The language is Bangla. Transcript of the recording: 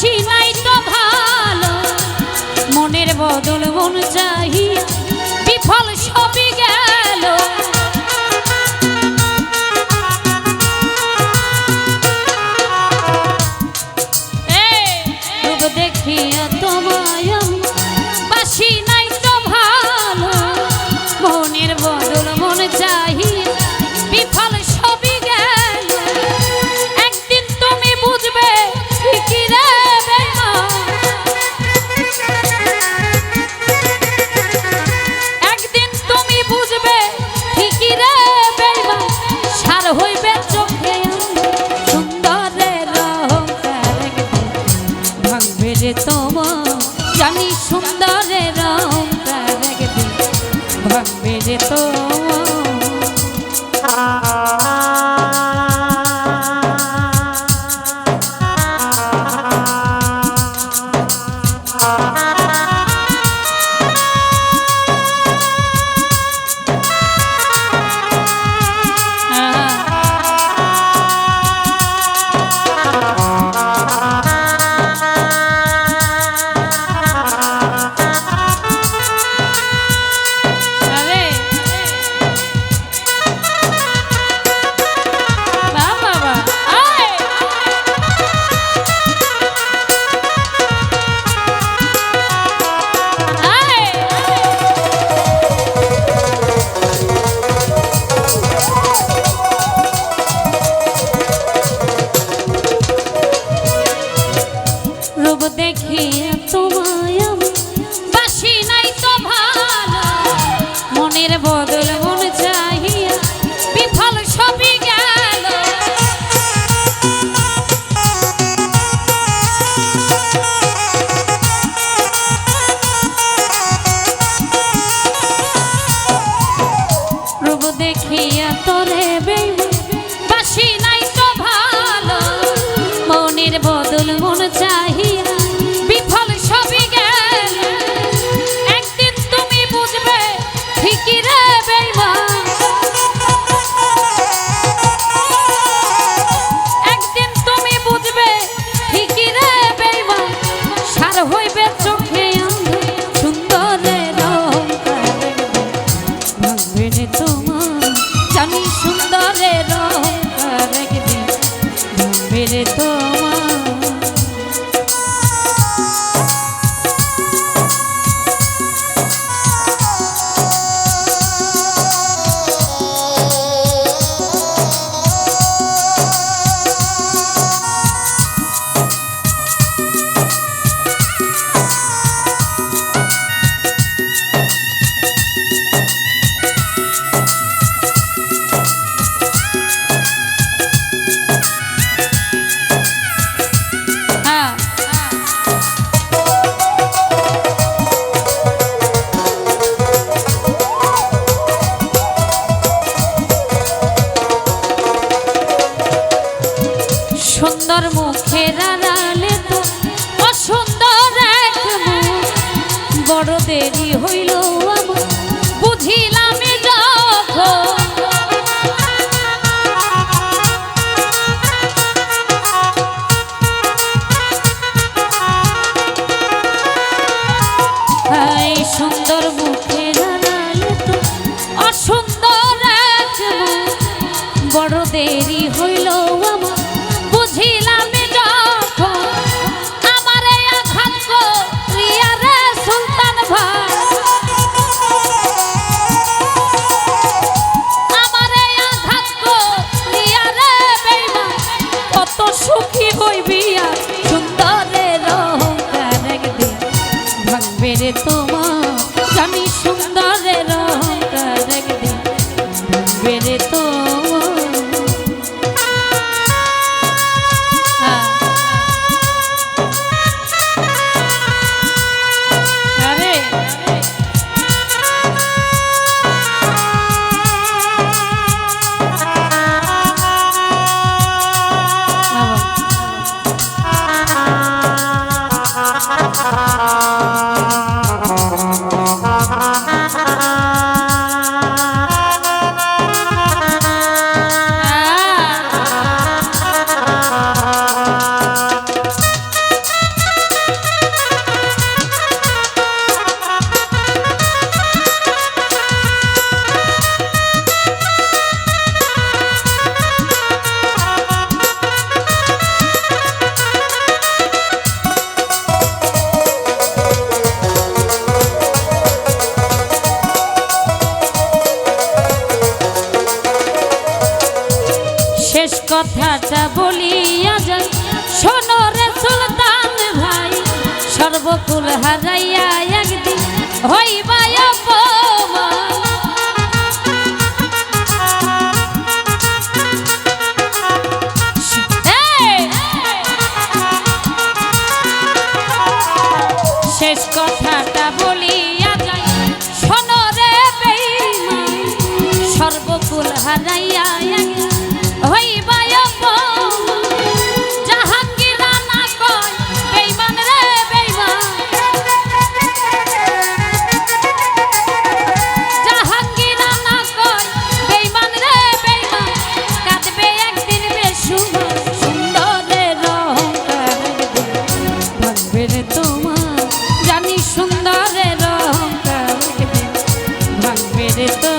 বাসি নাই তো ভালো। মনের বদল মন চাহিয়া বিফল সবই গেল। দেখিয়া তোমায় বাসি হইবে চ কথাটা বলিয়া যাই শোনো রে সুলতান ভাই সর্বকুল হারাইয়া একদিন বেঈমান সর্বকুল হারাইয়া esto